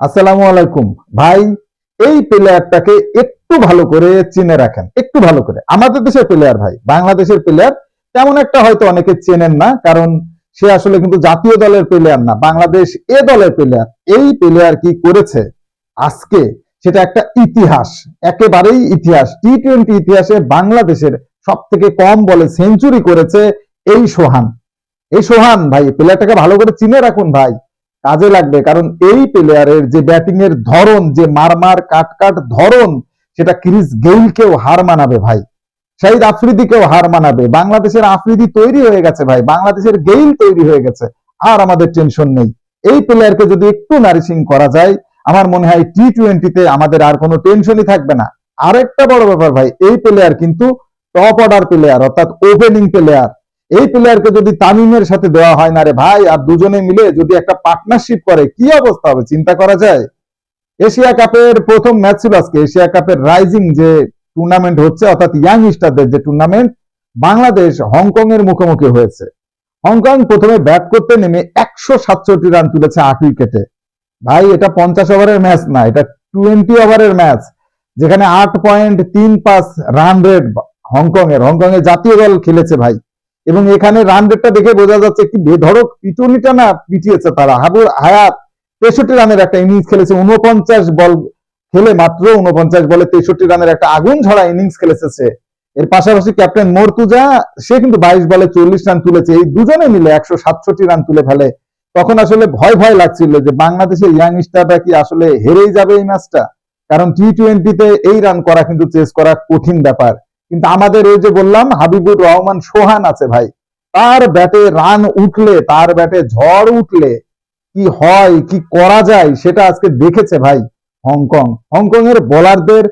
আসসালামু আলাইকুম। ভাই, এই প্লেয়ারটাকে একটু ভালো করে চিনে রাখেন, একটু ভালো করে। আমাদের দেশের প্লেয়ার ভাই, বাংলাদেশের প্লেয়ার তেমন একটা হয়তো অনেকে চেনেন না, কারণ সে আসলে কিন্তু জাতীয় দলের প্লেয়ার না, বাংলাদেশ এ দলের প্লেয়ার এই প্লেয়ার কি করেছে? আজকে সেটা একটা ইতিহাস, একেবারেই ইতিহাস। টি টোয়েন্টি ইতিহাসে বাংলাদেশের সব থেকে কম বলে সেঞ্চুরি করেছে এই সোহান। এই সোহান ভাই প্লেয়ারটাকে ভালো করে চিনে রাখুন ভাই। কাজে লাগবে। কারণ এই প্লেয়ারের যে ব্যাটিং এর ধরন, যে মারমার কাট কাট ধরন, সেটা ক্রিস গেইলকেও হার মানাবে ভাই। শাহিদ আফ্রিদিকেও হার মানাবে। বাংলাদেশের আফ্রিদি তৈরি হয়ে গেছে ভাই। বাংলাদেশের গেইল তৈরি হয়ে গেছে। আর আমাদের টেনশন নেই। এই প্লেয়ারকে যদি একটু নারিশিং করা যায়, আমার মনে হয় টি টোয়েন্টিতে আমাদের আর কোনো টেনশনই থাকবে না। আরেকটা বড় ব্যাপার ভাই, এই প্লেয়ার কিন্তু টপ অর্ডার প্লেয়ার অর্থাৎ ওপেনিং প্লেয়ার এই প্লেয়ারকে যদি তামিমের সাথে দেওয়া হয় না রে ভাই, আর দুজনে মিলে যদি একটা পার্টনারশিপ করে, কি অবস্থা হবে? চিন্তা করা যায়? এশিয়া কাপের প্রথম ম্যাচ ছিল আজকে। এশিয়া কাপের রাইজিং যে টুর্নামেন্ট হচ্ছে, অর্থাৎ ইয়াং স্টারদের যে টুর্নামেন্ট বাংলাদেশ হংকং এর মুখোমুখি হয়েছে। হংকং প্রথমে ব্যাট করতে নেমে একশো সাতষট্টি রান তুলেছে আট উইকেটে ভাই, এটা পঞ্চাশ ওভারের ম্যাচ না, এটা টোয়েন্টি ওভারের ম্যাচ যেখানে আট পয়েন্ট তিন পাঁচ রান রেট হংকং এর হংকং এর জাতীয় দল খেলেছে ভাই। এবং এখানে রান রেটটা দেখে বোঝা যাচ্ছে কি বেধড়ক পিটুনিটা না পিটিয়েছে তারা। হাবুর হায়াত তেষট্টি রানের একটা ইনিংস খেলেছে, উনপঞ্চাশ বল খেলে মাত্র উনপঞ্চাশ বলে তেষট্টি রানের একটা আগুন ঝরা ইনিংস খেলেছে সে। এর পাশাপাশি ক্যাপ্টেন মর্তুজা, সে কিন্তু বাইশ বলে চল্লিশ রান তুলেছে। এই দুজনে মিলে একশো সাতষট্টি রান তুলে ফেলে। তখন আসলে ভয় ভয় লাগছিল যে বাংলাদেশের ইয়াং স্টারটা কি আসলে হেরেই যাবে এই ম্যাচটা কারণ টি টোয়েন্টিতে এই রান করা কিন্তু চেস করা কঠিন ব্যাপার। কিন্তু আমাদের ওই যে বললাম, হাবিবুর রহমান সোহান আছে ভাই। তার ব্যাটে রান উঠলে, তার ব্যাটে ঝড় উঠলে কি হয়, কি করা যায়, সেটা আজকে দেখেছে ভাই হংকং। হংকং এর বোলারদের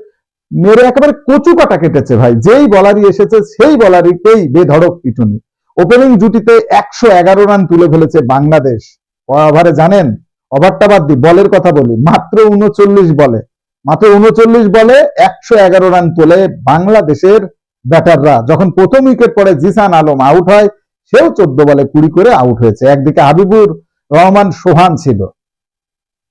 মেরে একেবারে কচু কাটা কেটেছে ভাই। যেই বলারই এসেছে, সেই বলারিকেই বেধড়ক পিটুনি। ওপেনিং জুটিতে একশো এগারো রান তুলে ফেলেছে বাংলাদেশ। ওভারে জানেন, ওভারটা বাদ দি বলের কথা বলি, মাত্র উনচল্লিশ বলে। মাত্র উনচল্লিশ বলে একশো এগারো রান তোলে বাংলাদেশের ব্যাটাররা। যখন প্রথম উইকেট পড়ে জিসান আলম আউট হয়, সেও চোদ্দ বলে কুড়ি করে আউট হয়েছে। একদিকে হাবিবুর রহমান সোহান ছিল।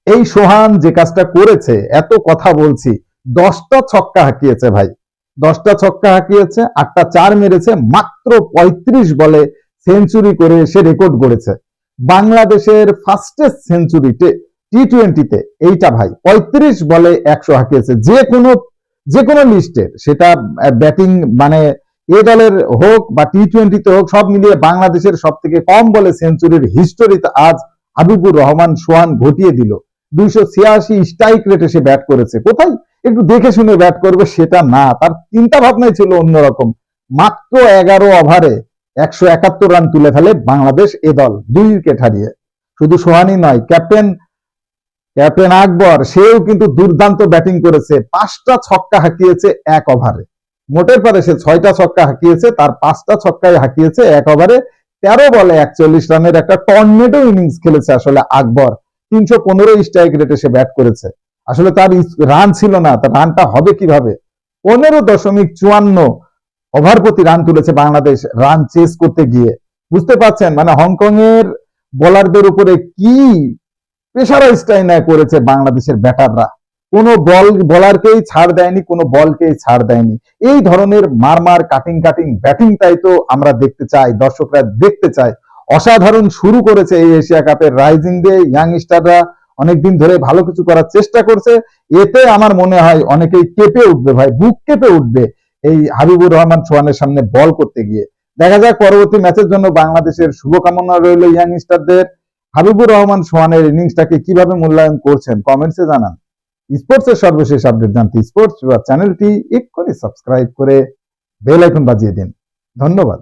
এই সোহান যে কাজটা করেছে, এত কথা বলছি, দশটা ছক্কা হাঁকিয়েছে ভাই। দশটা ছক্কা হাঁকিয়েছে, আটটা চার মেরেছে, মাত্র পঁয়ত্রিশ বলে সেঞ্চুরি করে সে রেকর্ড গড়েছে। বাংলাদেশের ফার্স্টেস্ট সেঞ্চুরিতে টি টোয়েন্টিতে এইটা ভাই, পঁয়ত্রিশ বলে একশো হাঁকিয়েছে। যে কোনো যে কোনো লিস্টের, সেটা ব্যাটিং মানে এ দলের হোক বা টি টোয়েন্টিতে হোক, সব মিলিয়ে বাংলাদেশের সব থেকে কম বলে সেঞ্চুরির হিস্টোরিতে আজ হাবিবুর রহমান সোহান ঘটিয়ে দিল। দুইশো ছিয়াশি স্ট্রাইক রেটে সে ব্যাট করেছে। কোথায়? একটু দেখে শুনে ব্যাট করবে, সেটা না। তার চিন্তা ভাবনাই ছিল অন্যরকম। মাত্র এগারো ওভারে একশো একাত্তর রান তুলে ফেলে বাংলাদেশ এ দল, দুই উইকেট হারিয়ে। শুধু সোহানি নয় ক্যাপ্টেন ক্যাপ্টেন আকবর, সেও কিন্তু দুর্দান্ত ব্যাটিং করেছে। পাঁচটা ছক্কা হাঁকিয়েছে এক ওভারে। মোটের পারে সে ছয়টা ছক্কা হাঁকিয়েছে, তার পাঁচটা ছক্কায় হাঁকিয়েছে এক ওভারে। তেরো বলে একচল্লিশ রানের একটা টর্নেডো ইনিংস খেলেছে আসলে আকবর। তিনশো পনেরো স্ট্রাইক রেটে সে ব্যাট করেছে। আসলে তার রান ছিল না, তার রানটা হবে কীভাবে? পনেরো দশমিক চুয়ান্ন ওভার প্রতি রান তুলেছে বাংলাদেশ রান চেস করতে গিয়ে। বুঝতে পারছেন? মানে হংকং এর বোলারদের উপরে কি প্রেশারাইজ করেছে বাংলাদেশের ব্যাটাররা। কোনো বল, বলারকেই ছাড় দেয়নি, কোনো বলকেই ছাড় দেয়নি। এই ধরনের মারমার কাটিং কাটিং ব্যাটিংটাই তো আমরা দেখতে চাই, দর্শকরা দেখতে চায়। অসাধারণ শুরু করেছে এই এশিয়া কাপের রাইজিং স্টাররা অনেকদিন ধরে ভালো কিছু করার চেষ্টা করছে। এতে আমার মনে হয় অনেকেই কেঁপে উঠবে ভাই, বুক কেঁপে উঠবে এই হাবিবুর রহমান সোহানের সামনে বল করতে গিয়ে। দেখা যাক পরবর্তী ম্যাচের জন্য বাংলাদেশের শুভকামনা রইল ইয়াং স্টারদের হাবিবুর রহমান সোহানের ইনিংসটাকে কীভাবে মূল্যায়ন করছেন কমেন্টসে জানান। স্পোর্টস এর সর্বশেষ আপডেট জানতে স্পোর্টস চ্যানেলটি এক্ষুনি সাবস্ক্রাইব করে বেল আইকন বাজিয়ে দিন। ধন্যবাদ।